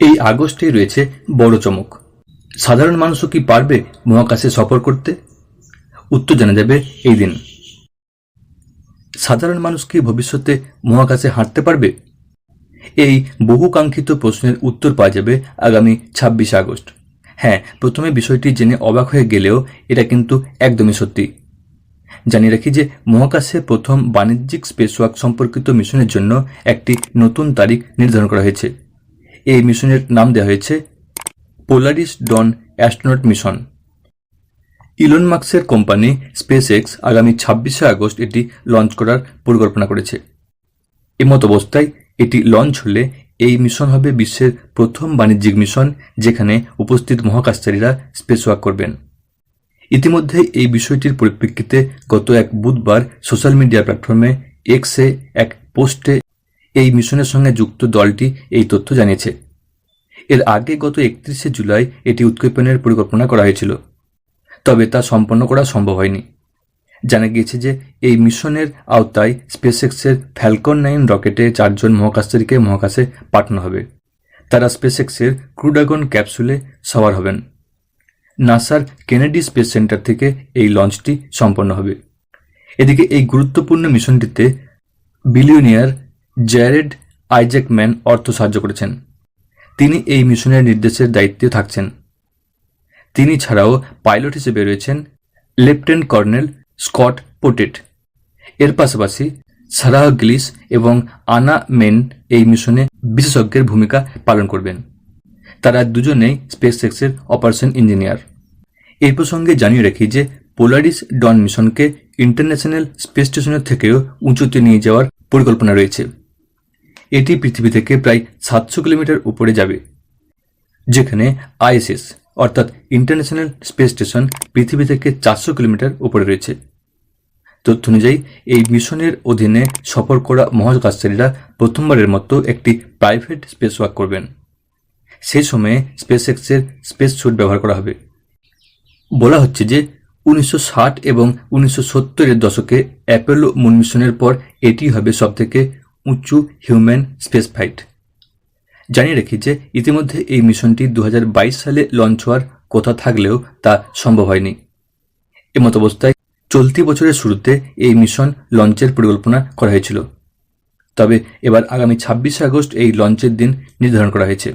এই আগস্টেই রয়েছে বড় চমক। সাধারণ মানুষও কি পারবে মহাকাশে সফর করতে? উত্তর জানা যাবে এই দিন। সাধারণ মানুষ কি ভবিষ্যতে মহাকাশে হাঁটতে পারবে? এই বহুকাঙ্ক্ষিত প্রশ্নের উত্তর পাওয়া যাবে আগামী ছাব্বিশে আগস্ট। হ্যাঁ প্রথমে বিষয়টি জেনে অবাক হয়ে গেলেও এটা কিন্তু একদমই সত্যি। জানিয়ে রাখি যে মহাকাশে প্রথম বাণিজ্যিক স্পেসওয়াক সম্পর্কিত মিশনের জন্য একটি নতুন তারিখ নির্ধারণ করা হয়েছে। এই মিশনের নাম দেওয়া হয়েছে Polaris Dawn astronaut mission. Elon মার্কসের কোম্পানি স্পেস এক্স আগামী ছাব্বিশে আগস্ট এটি লঞ্চ করার পরিকল্পনা করেছে। এমত অবস্থায় এটি লঞ্চ হলে এই মিশন হবে বিশ্বের প্রথম বাণিজ্যিক মিশন যেখানে উপস্থিত মহাকাশচারীরা স্পেস ওয়াক করবেন। ইতিমধ্যে এই বিষয়টির পরিপ্রেক্ষিতে গত এক বুধবার সোশ্যাল মিডিয়া প্ল্যাটফর্মে এক্সে এক পোস্টে এই মিশনের সঙ্গে যুক্ত দলটি এই তথ্য জানিয়েছে। এর আগে গত একত্রিশে জুলাই এটি উৎক্ষেপণের পরিকল্পনা করা হয়েছিল, তবে তা সম্পন্ন করা সম্ভব হয়নি। জানা গিয়েছে যে এই মিশনের আওতায় স্পেসএক্সের ফ্যালকন নাইন রকেটে চারজন মহাকাশচারীকে মহাকাশে পাঠানো হবে। তারা স্পেসএক্সের ক্রুডাগন ক্যাপসুলে সওয়ার হবেন। নাসার কেনেডি স্পেস সেন্টার থেকে এই লঞ্চটি সম্পন্ন হবে। এদিকে এই গুরুত্বপূর্ণ মিশনটিতে বিলিয়নিয়ার জ্যারেড আইজ্যাকম্যান অর্থ সাহায্য করেছেন। তিনি এই মিশনের নির্দেশের দায়িত্বে থাকছেন। তিনি ছাড়াও পাইলট হিসেবে রয়েছেন লেফটেন্যান্ট কর্নেল স্কট পোটেট। এর পাশাপাশি সারাহ গ্লিস এবং আনা মেন এই মিশনে বিশেষজ্ঞের ভূমিকা পালন করবেন। তারা দুজনেই স্পেস এক্সের অপারেশন ইঞ্জিনিয়ার। এই প্রসঙ্গে জানিয়ে রাখি যে পোলারিস ডন মিশনকে ইন্টারন্যাশনাল স্পেস স্টেশনের থেকেও উঁচুতে নিয়ে যাওয়ার পরিকল্পনা রয়েছে। এটি পৃথিবী থেকে প্রায় সাতশো কিলোমিটার উপরে যাবে, যেখানে আইএসএস, অর্থাৎ ইন্টারন্যাশনাল স্পেস স্টেশন, পৃথিবী থেকে চারশো কিলোমিটার উপরে রয়েছে। তথ্য অনুযায়ী, এই মিশনের অধীনে সফর করা মহাকাশচারীরা প্রথমবারের মতো একটি প্রাইভেট স্পেস ওয়াক করবেন। সেই সময়ে স্পেস এক্সের স্পেস স্যুট ব্যবহার করা হবে। বলা হচ্ছে যে, উনিশশো ষাট এবং উনিশশো সত্তরের দশকে অ্যাপোলো মুন মিশনের পর এটি হবে সবথেকে উঁচু হিউম্যান স্পেস ফ্লাইট জানিয়ে রেখি যে ইতিমধ্যে এই মিশনটি দু হাজার বাইশ সালে লঞ্চ হওয়ার কথা থাকলেও তা সম্ভব হয়নি। এমত অবস্থায় চলতি বছরের শুরুতে এই মিশন লঞ্চের পরিকল্পনা করা হয়েছিল। তবে এবার আগামী ছাব্বিশে আগস্ট এই লঞ্চের দিন নির্ধারণ করা হয়েছে।